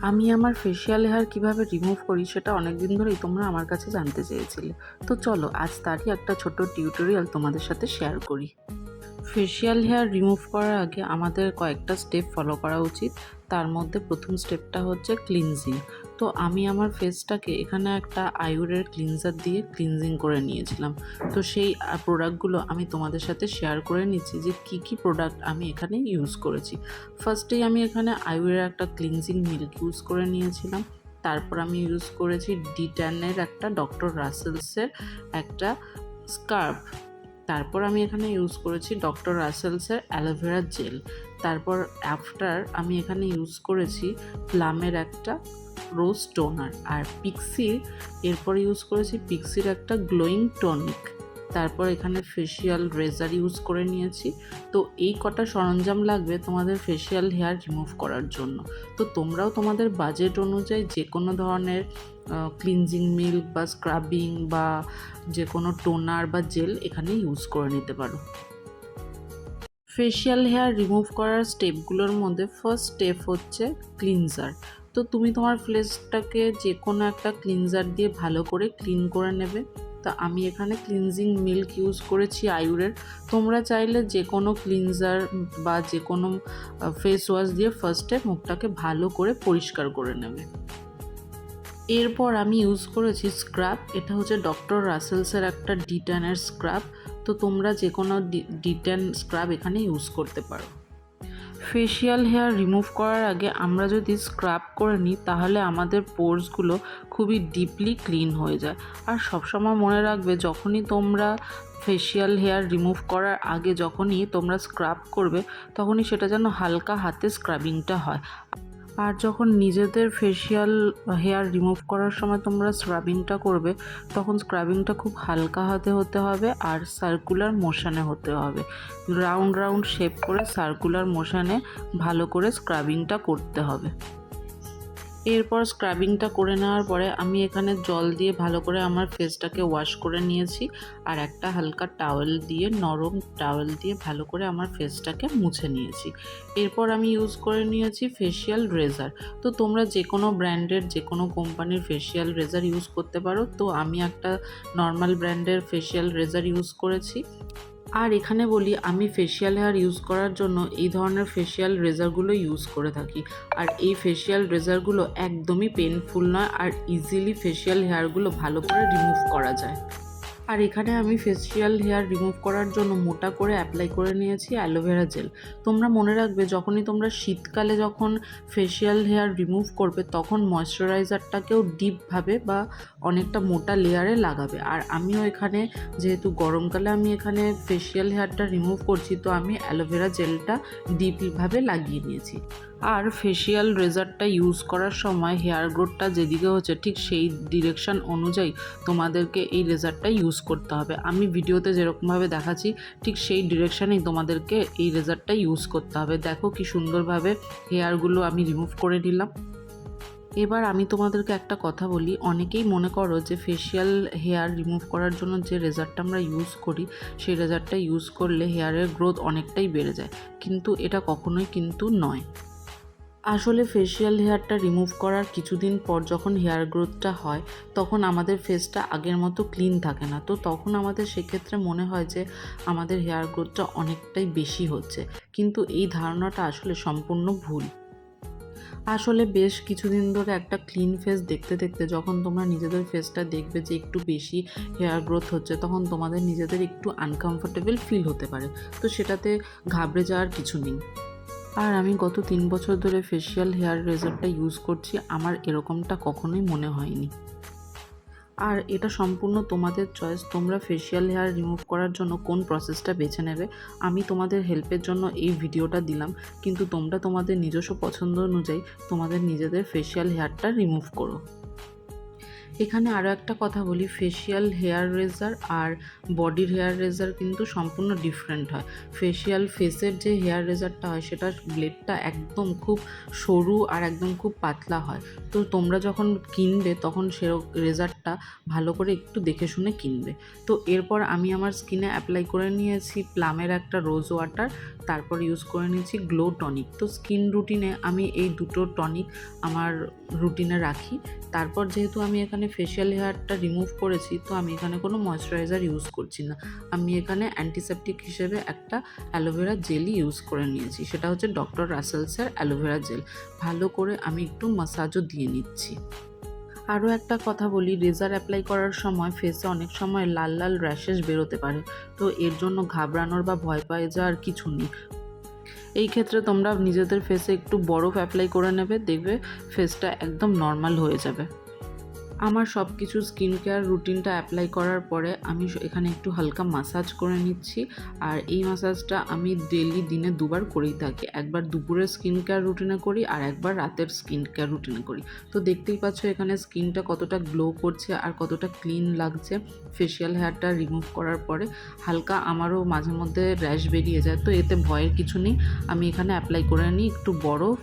আমি আমার facial hair কীভাবে রিমুভ করি সেটা অনেক দিন ধরেই তোমরা আমার কাছে জানতে চেয়েছিলে। তো চলো, আজ তারই একটা ছোট টিউটোরিয়াল তোমাদের সাথে শেয়ার করি। ফেসিয়াল হেয়ার রিমুভ করার আগে আমাদের কয়েকটা স্টেপ ফলো করা উচিত। তার মধ্যে প্রথম স্টেপটা হচ্ছে ক্লিনজিং তো আমি আমার ফেসটাকে এখানে একটা আয়ুরের ক্লিনজার দিয়ে ক্লিনজিং করে নিয়েছিলাম। তো সেই প্রোডাক্টগুলো আমি তোমাদের সাথে শেয়ার করে নিচ্ছি যে কি কি প্রোডাক্ট আমি এখানে ইউজ করেছি। ফার্স্টেই আমি এখানে আয়ুরের একটা ক্লিনজিং মিল্ক ইউজ করে নিয়েছিলাম। তারপর আমি ইউজ করেছি ডিট্যানের একটা ডক্টর রাসেলসের একটা স্কার্ফ তারপর আমি এখানে ইউজ করেছি ডক্টর রাসেলসের অ্যালোভেরা জেল তারপর আফটার আমি এখানে ইউজ করেছি প্লামের একটা রোজ টোনার আর পিক্সির এরপর ইউজ করেছি পিক্সির একটা গ্লোয়িং টনিক তারপর এখানে ফেসিয়াল রেজার ইউজ করে নিয়েছি। তো এই কটা সরঞ্জাম লাগবে তোমাদের ফেসিয়াল হেয়ার রিমুভ করার জন্য। তো তোমরাও তোমাদের বাজেট অনুযায়ী যে কোনো ধরনের ক্লিনজিং মিল্ক বা স্ক্রাবিং বা যে কোনো টোনার বা জেল এখানে ইউজ করে নিতে পারো। ফেসিয়াল হেয়ার রিমুভ করার স্টেপগুলোর মধ্যে ফার্স্ট স্টেপ হচ্ছে ক্লিনজার তো তুমি তোমার ফেসটাকে যে কোনো একটা ক্লিনজার দিয়ে ভালো করে ক্লিন করে নেবে। তা আমি এখানে ক্লিনজিং মিল্ক ইউজ করেছি আয়ুরের। তোমরা চাইলে যে কোনো ক্লিনজার বা যে কোনো ফেস ওয়াশ দিয়ে ফার্স্টে মুখটাকে ভালো করে পরিষ্কার করে নেবে। এরপর আমি ইউজ করেছি স্ক্রাব এটা হচ্ছে ডক্টর রাসেলসের একটা ডিট্যানের স্ক্রাব তো তোমরা যে কোনো ডিট্যান স্ক্রাব এখানে ইউজ করতে পারো। ফেসিয়াল হেয়ার রিমুভ করার আগে আমরা যদি স্ক্রাব করে নিই, তাহলে আমাদের পোর্সগুলো খুবই ডিপলি ক্লিন হয়ে যায়। আর সবসময় মনে রাখবে, যখনই তোমরা ফেশিয়াল হেয়ার রিমুভ করার আগে যখনই তোমরা স্ক্রাব করবে, তখনই সেটা যেন হালকা হাতে স্ক্রাবিংটা হয়। আর যখন নিজেদের ফেসিয়াল হেয়ার রিমুভ করার সময় তোমরা স্ক্রাবিংটা করবে, তখন স্ক্রাবিংটা খুব হালকা হাতে হতে হবে আর সার্কুলার মোশানে হতে হবে। রাউন্ড রাউন্ড শেপ করে সার্কুলার মোশানে ভালো করে স্ক্রাবিংটা করতে হবে। এরপর স্ক্রাবিংটা করে নেওয়ার পরে আমি এখানে জল দিয়ে ভালো করে আমার ফেসটাকে ওয়াশ করে নিয়েছি আর একটা হালকা টাওয়েল দিয়ে, নরম টাওয়েল দিয়ে ভালো করে আমার ফেসটাকে মুছে নিয়েছি। এরপর আমি ইউজ করে নিয়েছি ফেসিয়াল রেজার তো তোমরা যে কোনো ব্র্যান্ডের যে কোনো কোম্পানির ফেসিয়াল রেজার ইউজ করতে পারো। তো আমি একটা নর্মাল ব্র্যান্ডের ফেসিয়াল রেজার ইউজ করেছি। আর এখানে বলি, আমি ফেসিয়াল হেয়ার ইউজ করার জন্য এই ধরনের ফেসিয়াল রেজারগুলো ইউজ করে থাকি। আর এই ফেসিয়াল রেজারগুলো একদমই পেনফুল নয়, আর ইজিলি ফেসিয়াল হেয়ারগুলো ভালো করে রিমুভ করা যায়। আর এখানে আমি ফেসিয়াল হেয়ার রিমুভ করার জন্য মোটা করে অ্যাপ্লাই করে নিয়েছি অ্যালোভেরা জেল তোমরা মনে রাখবে, যখনই তোমরা শীতকালে যখন ফেসিয়াল হেয়ার রিমুভ করবে, তখন ময়শ্চারাইজারটাকেও ডিপভাবে বা অনেকটা মোটা লেয়ারে লাগাবে। আর আমিও এখানে, যেহেতু গরমকালে আমি এখানে ফেসিয়াল হেয়ারটা রিমুভ করছি, তো আমি অ্যালোভেরা জেলটা ডিপভাবে লাগিয়ে নিয়েছি। আর ফেসিয়াল রেজারটা ইউজ করার সময় হেয়ার গ্রোথটা যেদিকে হচ্ছে, ঠিক সেই ডিরেকশান অনুযায়ী তোমাদেরকে এই রেজারটা ইউজ করতে হবে। আমি ভিডিওতে যেরকমভাবে দেখাচ্ছি, ঠিক সেই ডিরেকশানেই তোমাদেরকে এই রেজারটা ইউজ করতে হবে। দেখো কি সুন্দরভাবে হেয়ারগুলো আমি রিমুভ করে নিলাম। এবার আমি তোমাদেরকে একটা কথা বলি, অনেকেই মনে করো যে ফেসিয়াল হেয়ার রিমুভ করার জন্য যে রেজারটা আমরা ইউজ করি, সেই রেজারটা ইউজ করলে হেয়ারের গ্রোথ অনেকটাই বেড়ে যায়। কিন্তু এটা কখনোই কিন্তু নয়। আসলে ফেসিয়াল হেয়ারটা রিমুভ করার কিছুদিন পর যখন হেয়ার গ্রোথটা হয়, তখন আমাদের ফেসটা আগের মতো ক্লিন থাকে না। তো তখন আমাদের সেক্ষেত্রে মনে হয় যে আমাদের হেয়ার গ্রোথটা অনেকটাই বেশি হচ্ছে। কিন্তু এই ধারণাটা আসলে সম্পূর্ণ ভুল। আসলে বেশ কিছুদিন ধরে একটা ক্লিন ফেস দেখতে দেখতে যখন তোমরা নিজেদের ফেসটা দেখবে যে একটু বেশি হেয়ার গ্রোথ হচ্ছে, তখন তোমাদের নিজেদের একটু আনকমফোর্টেবল ফিল হতে পারে। তো সেটাতে ঘাবড়ে যাওয়ার কিছু নেই। আর আমি গত তিন বছর ধরে ফেসিয়াল হেয়ার রেজারটা ইউজ করছি, আমার এরকমটা কখনোই মনে হয়নি। আর এটা সম্পূর্ণ তোমাদের চয়েস তোমরা ফেসিয়াল হেয়ার রিমুভ করার জন্য কোন প্রসেসটা বেছে নেবে, আমি তোমাদের হেল্পের জন্য এই ভিডিওটা দিলাম। কিন্তু তোমরা তোমাদের নিজস্ব পছন্দ অনুযায়ী তোমাদের নিজেদের ফেসিয়াল হেয়ারটা রিমুভ করো। এখানে আরও একটা কথা বলি ফেসিয়াল হেয়ার রেজার আর বডির হেয়ার রেজার কিন্তু সম্পূর্ণ ডিফারেন্ট হয়। ফেসিয়াল ফেসের যে হেয়ার রেজারটা হয়, সেটা ব্লেডটা একদম খুব সরু আর একদম খুব পাতলা হয়। তো তোমরা যখন কিনবে, তখন সে রেজারটা ভালো করে একটু দেখে শুনে কিনবে। তো এরপর আমি আমার স্কিনে অ্যাপ্লাই করে নিয়েছি প্লামের একটা রোজ ওয়াটার তারপর ইউজ করে নিয়েছি গ্লো টনিক তো স্কিন রুটিনে আমি এই দুটো টনিক আমার রুটিনে রাখি। তারপর যেহেতু আমি এখানে ফেশিয়াল হেয়ারটা রিমুভ করেছি, তো আমি এখানে কোনো ময়শ্চারাইজার ইউজ করছি না। আমি এখানে অ্যান্টিসেপটিক হিসেবে একটা অ্যালোভেরা জেলই ইউজ করে নিয়েছি, সেটা হচ্ছে ডক্টর রাসেলসের অ্যালোভেরা জেল ভালো করে আমি একটু মাসাজও দিয়ে নিচ্ছি। আরও একটা কথা বলি রেজার অ্যাপ্লাই করার সময় ফেসে অনেক সময় লাল লাল র্যাশেস বেরোতে পারে, তো এর জন্য ঘাবড়ানোর বা ভয় পায়ে যাওয়ার কিছু নেই। এই ক্ষেত্রে তোমরা নিজেদের ফেসে একটু বরফ অ্যাপ্লাই করে নেবে, দেখবে ফেসটা একদম নর্মাল হয়ে যাবে। আমার সব কিছু স্কিন কেয়ার রুটিনটা অ্যাপ্লাই করার পরে আমি এখানে একটু হালকা মাসাজ করে নিচ্ছি। আর এই মাসাজটা আমি ডেলি দিনে দুবার করেই থাকি। একবার দুপুরের স্কিন কেয়ার রুটিনে করি আর একবার রাতের স্কিন কেয়ার রুটিনে করি। তো দেখতেই পাচ্ছ এখানে স্কিনটা কতটা গ্লো করছে আর কতটা ক্লিন লাগছে। ফেশিয়াল হেয়ারটা রিমুভ করার পরে হালকা আমারও মাঝে মধ্যে র্যাশ বেরিয়ে যায়। তো এতে ভয়ের কিছু নেই। আমি এখানে অ্যাপ্লাই করে নিই একটু বরফ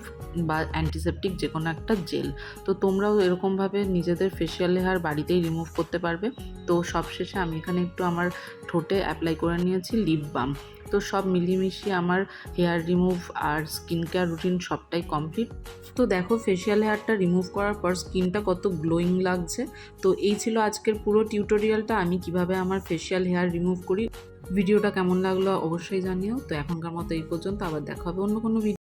বা অ্যান্টিসেপটিক যে কোনো একটা জেল তো তোমরাও এরকমভাবে নিজেদের ফেশিয়াল হেয়ার বাড়িতেই রিমুভ করতে পারবে। তো সবশেষে আমি এখানে একটু আমার ঠোঁটে অ্যাপ্লাই করে নিয়েছি লিপ বাম তো সব মিলিয়ে আমার হেয়ার রিমুভ আর স্কিন কেয়ার রুটিন সবটাই কমপ্লিট তো দেখো ফেসিয়াল হেয়ারটা রিমুভ করার পর স্কিনটা কত গ্লোয়িং লাগছে। তো এই ছিল আজকের পুরো টিউটোরিয়ালটা আমি কীভাবে আমার ফেশিয়াল হেয়ার রিমুভ করি। ভিডিওটা কেমন লাগল অবশ্যই জানিও। তো এখনকার মতো এই পর্যন্ত, আবার দেখা হবে অন্য কোনো ভিডিও